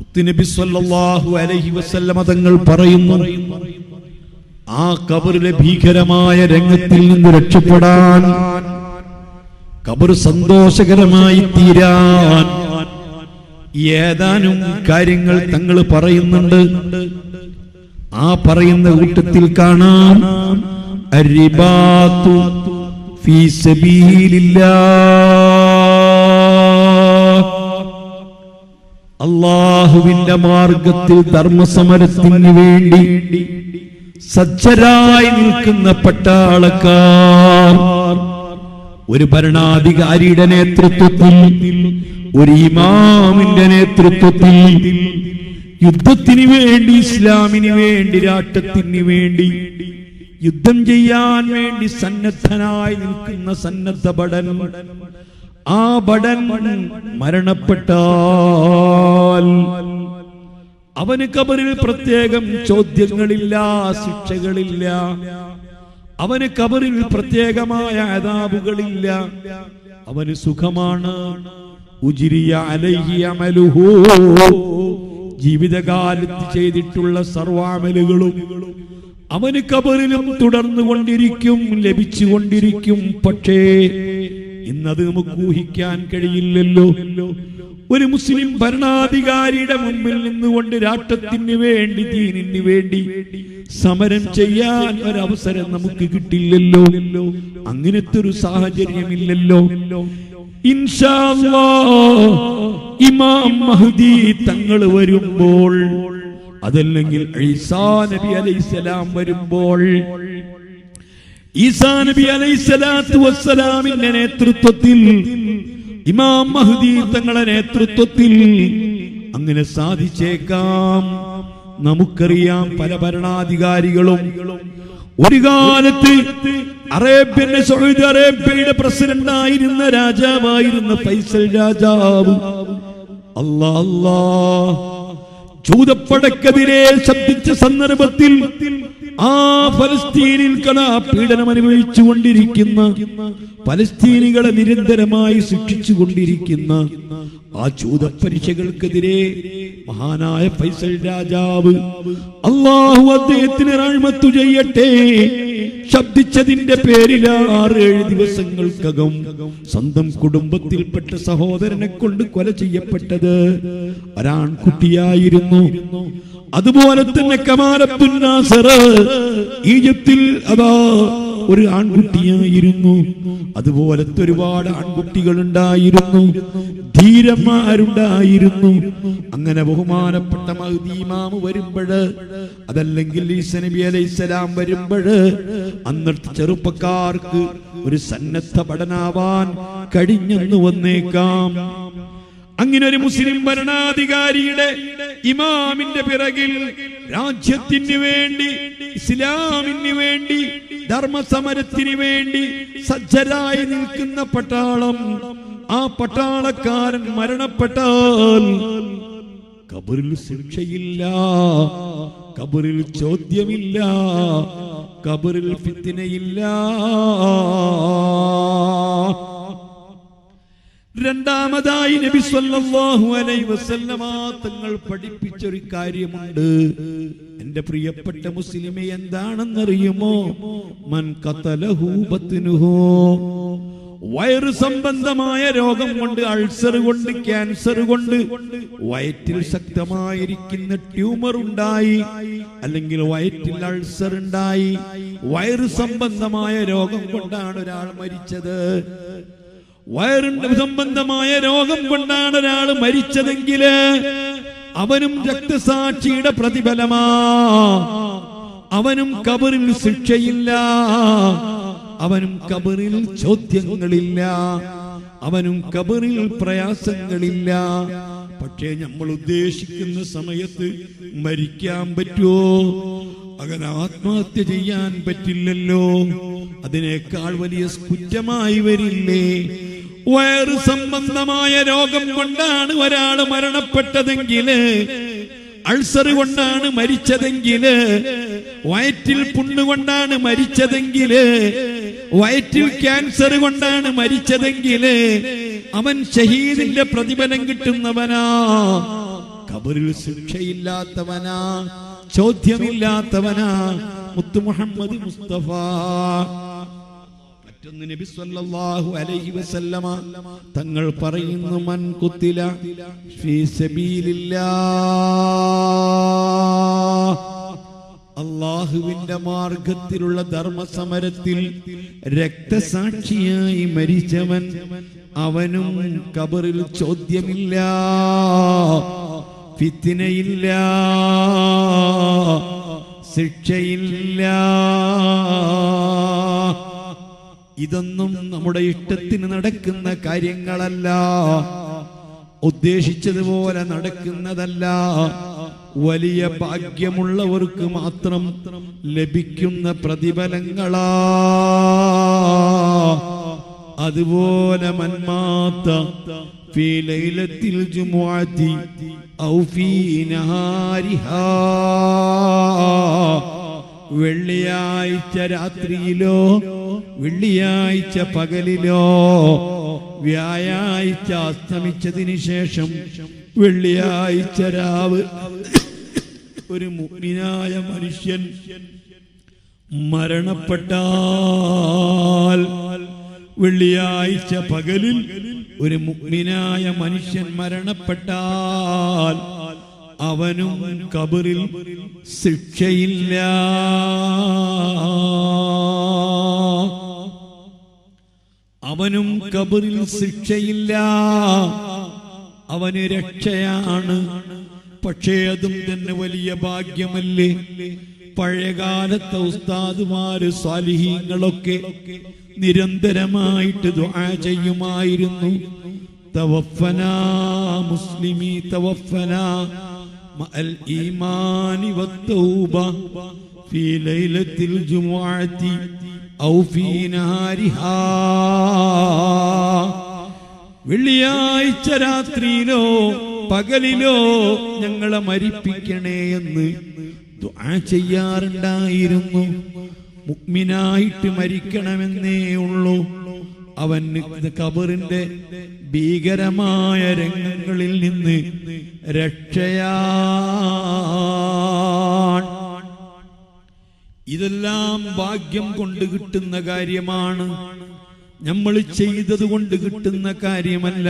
മുത്തുനബി സല്ലല്ലാഹു അലൈഹി വസല്ലമ തങ്ങൾ പറയുന്നു ആ കബറിലെ ഭീകരമായ രംഗത്തിൽ നിന്ന് രക്ഷപ്പെടാൻ കബർ സന്തോഷകരമായി തീരാൻ ഏതാനും കാര്യങ്ങൾ തങ്ങൾ പറയുന്നുണ്ട്. ആ പറയുന്ന കൂട്ടത്തിൽ കാണാം അരിബാത്തു ഫീ സബീലില്ലാഹ് അള്ളാഹുവിന്റെ മാർഗത്തിൽ ധർമ്മസമരത്തിന് വേണ്ടി സജ്ജരായി നിൽക്കുന്ന പട്ടാളക്കാർ ഒരു ഭരണാധികാരിയുടെ നേതൃത്വത്തിൽ ഒരു ഇമാമിന്റെ നേതൃത്വത്തിൽ യുദ്ധത്തിന് വേണ്ടി ഇസ്ലാമിന് വേണ്ടി രാഷ്ട്രത്തിന് വേണ്ടി യുദ്ധം ചെയ്യാൻ വേണ്ടി സന്നദ്ധനായി നിൽക്കുന്ന സന്നദ്ധ ഭടൻ ആ ഭടൻ മരണപ്പെട്ടാൽ അവന് കബറിൽ പ്രത്യേകം ചോദ്യങ്ങളില്ല ശിക്ഷകളില്ല. അവന് കബറിൽ പ്രത്യേകമായ അതാബുകളില്ല അവന് സുഖമാണ്. ഉജിരിയ ജീവിതകാലത്ത് ചെയ്തിട്ടുള്ള സർവാമലുകളും അവന് കബറിലും തുടർന്നു കൊണ്ടിരിക്കും ലഭിച്ചുകൊണ്ടിരിക്കും. പക്ഷേ ഇന്നത് നമുക്ക് ഊഹിക്കാൻ കഴിയില്ലല്ലോ. ഒരു മുസ്ലിം ഭരണാധികാരിയുടെ മുമ്പിൽ നിന്നുകൊണ്ട് രാഷ്ട്രത്തിന് വേണ്ടി ദീനിന് വേണ്ടി സമരം ചെയ്യാൻ ഒരവസരം നമുക്ക് കിട്ടില്ലല്ലോ. അങ്ങനത്തെ ഒരു സാഹചര്യമില്ലല്ലോ. ഇമാം മഹദി തങ്ങൾ വരുമ്പോൾ അതല്ലെങ്കിൽ ഈസാ നബി അലൈസലാം വരുമ്പോൾ ഈസാ നബി അലൈസലാത്തു വസ്സലാമിന്റെ നേതൃത്വത്തിൽ ഇമാം മഹദി തങ്ങളുടെ നേതൃത്വത്തിൽ അങ്ങനെ സാധിച്ചേക്കാം. നമുക്കറിയാം പല ഭരണാധികാരികളും ഒരു കാലത്ത് അറേബ്യൻ സൗദി അറേബ്യയുടെ പ്രസിഡന്റ് ആയിരുന്ന രാജാവായിരുന്ന ഫൈസൽ രാജാവ്. അല്ലാ അല്ലാ. ചൂതപ്പടക്കെതിരെ ശബ്ദിച്ച സന്ദർഭത്തിൽ ആ ഫലസ്തീനിൽ കലാ പീഡനം അനുഭവിച്ചു കൊണ്ടിരിക്കുന്ന പലസ്തീനികളെ നിരന്തരമായി ശിക്ഷിച്ചു കൊണ്ടിരിക്കുന്ന ആ ജൂതപരീക്ഷകൾക്കെതിരെ മഹാനായ ഫൈസൽ രാജാവ് അള്ളാഹു അദ്ദേഹത്തിന് റാഴ്മത്തു ചെയ്യട്ടെ ശബ്ദിച്ചതിന്റെ പേരിൽ ആറേഴ് ദിവസങ്ങൾക്കകം സ്വന്തം കുടുംബത്തിൽപ്പെട്ട സഹോദരനെ കൊണ്ട് കൊല ചെയ്യപ്പെട്ടത്. ഒരാൺകുട്ടിയായിരുന്നു. അതുപോലെ തന്നെ കമാലത്തുൻ നാസർ ഈജിപ്തിൽ അതാ ഒരു ആൺകുട്ടിയായിരുന്നു. അതുപോലത്തെ ഒരുപാട് ആൺകുട്ടികൾ ഉണ്ടായിരുന്നു ധീരന്മാരുണ്ടായിരുന്നു. അങ്ങനെ ബഹുമാനപ്പെട്ട മഹദീമാമ് വരുമ്പോഴ് അതല്ലെങ്കിൽ ഈസ നബി അലൈഹിസ്സലാം വരുമ്പോഴ് അന്നത്തെ ചെറുപ്പക്കാർക്ക് ഒരു സന്നദ്ധ പഠനാവാൻ കഴിഞ്ഞെന്ന് വന്നേക്കാം. അങ്ങനെ ഒരു മുസ്ലിം ഭരണാധികാരിയുടെ ഇമാമിന്റെ പിറകിൽ രാജ്യത്തിന് വേണ്ടി ഇസ്ലാമിന് വേണ്ടി ധർമ്മസമരത്തിന് വേണ്ടി സജ്ജരായി നിൽക്കുന്ന പട്ടാളം ആ പട്ടാളക്കാരൻ മരണപ്പെട്ടാൽ കബറിൽ ശിക്ഷയില്ല കബറിൽ ചോദ്യമില്ല കബറിൽ ഫിത്തിനയില്ല. രണ്ടാമതായി നബി സല്ലല്ലാഹു അലൈഹി വസല്ലമ തങ്ങൾ പഠിപ്പിച്ച ഒരു കാര്യമുണ്ട്. എന്റെ പ്രിയപ്പെട്ട മുസ്ലിമെ എന്താണെന്നറിയുമോ? മൻ ഖതലഹു ബത്നുഹു. വയറ് സംബന്ധമായ രോഗം കൊണ്ട് അൾസർ കൊണ്ട് ക്യാൻസർ കൊണ്ട് വയറ്റിൽ ശക്തമായിരിക്കുന്ന ട്യൂമർ ഉണ്ടായി അല്ലെങ്കിൽ വയറ്റിൽ അൾസർ ഉണ്ടായി. വയറ് സംബന്ധമായ രോഗം കൊണ്ടാണ് ഒരാൾ മരിച്ചത്. വയറിന്റെ സംബന്ധമായ രോഗം കൊണ്ടാണ് ഒരാൾ മരിച്ചതെങ്കിൽ അവനും രക്തസാക്ഷിയുടെ പ്രതിഫലമാ. അവനും കബറിൽ ശിക്ഷയില്ല. അവനും കബറിൽ ചോദ്യങ്ങളില്ല. അവനും കബറിൽ പ്രയാസങ്ങളില്ല. പക്ഷേ നമ്മൾ ഉദ്ദേശിക്കുന്ന സമയത്ത് മരിക്കാൻ പറ്റുമോ? അങ്ങനെ ആത്മഹത്യ ചെയ്യാൻ പറ്റില്ലല്ലോ. അതിനേക്കാൾ വലിയ കുറ്റമായി വരില്ലേ? വയറ് സംബന്ധമായ രോഗം കൊണ്ടാണ് ഒരാൾ മരണപ്പെട്ടതെങ്കിൽ അൾസർ കൊണ്ടാണ് മരിച്ചതെങ്കിൽ വയറ്റിൽ പുണ്ണുകൊണ്ടാണ് മരിച്ചതെങ്കിൽ വയറ്റിൽ ക്യാൻസർ കൊണ്ടാണ് മരിച്ചതെങ്കിൽ അവൻ ഷഹീദിന്റെ പ്രതിഫലം കിട്ടുന്നവനാ. കബറിൽ ശിക്ഷയില്ലാത്തവനാ ചോദ്യമില്ലാത്തവനാ മുത്തു മുഹമ്മദ് മുസ്തഫ. മറ്റൊന്ന് നബി സല്ലല്ലാഹു അലൈഹി വസല്ലമ. തങ്ങൾ പറയുന്നു മൻ കുത്തില ഫീ അള്ളാഹുവിന്റെ മാർഗത്തിലുള്ള ധർമ്മസമരത്തിൽ രക്തസാക്ഷിയായി മരിച്ചവൻ അവനും കബറിൽ ചോദ്യമില്ല ഫിത്തിനയില്ല ശിക്ഷയില്ല. ഇതൊന്നും നമ്മുടെ ഇഷ്ടത്തിന് നടക്കുന്ന കാര്യങ്ങളല്ല. ഉദ്ദേശിച്ചതുപോലെ നടക്കുന്നതല്ല. വലിയ ഭാഗ്യമുള്ളവർക്ക് മാത്രം ലഭിക്കുന്ന പ്രതിഫലങ്ങളാ. അതുപോലെ മന്മാത്ത ഔ ഫീ നഹാരിഹാ. വെള്ളിയാഴ്ച രാത്രിയിലോ വെള്ളിയാഴ്ച പകലിലോ വ്യാഴാഴ്ച അസ്തമിച്ചതിന് ശേഷം വെള്ളിയാഴ്ച രാവ് ഒരു മുഗ്നായ മനുഷ്യൻ മരണപ്പെട്ടാൽ വെള്ളിയാഴ്ച പകലിൽ ഒരു മുഗ്നായ മനുഷ്യൻ മരണപ്പെട്ടാൽ അവനും കബറിൽ ശിക്ഷയില്ല. അവനും കബറിൽ ശിക്ഷയില്ല. അവന് രക്ഷയാണ്. പക്ഷേ അതും തന്നെ വലിയ ഭാഗ്യമല്ലേ? പഴയകാലത്തെ ഉസ്താദുമാര് സ്വാലിഹീങ്ങളൊക്കെ നിരന്തരമായിട്ട് ദുആ ചെയ്യുമായിരുന്നു. തവഫനാ മുസ്ലിമി ഈമാനി ഫീ ലൈലത്തിൽ ജുമുഅത്തി. വെള്ളിയാഴ്ച രാത്രിയിലോ പകലിലോ ഞങ്ങളെ മരിപ്പിക്കണേ എന്ന് ചെയ്യാറുണ്ടായിരുന്നു. മുക്മിനായിട്ട് മരിക്കണമെന്നേ ഉള്ളൂ. അവന് കബറിന്റെ ഭീകരമായ രംഗങ്ങളിൽ നിന്ന് രക്ഷയാ. ഇതെല്ലാം ഭാഗ്യം കൊണ്ട് കിട്ടുന്ന കാര്യമാണ്. നമ്മൾ ചെയ്തത് കൊണ്ട് കിട്ടുന്ന കാര്യമല്ല.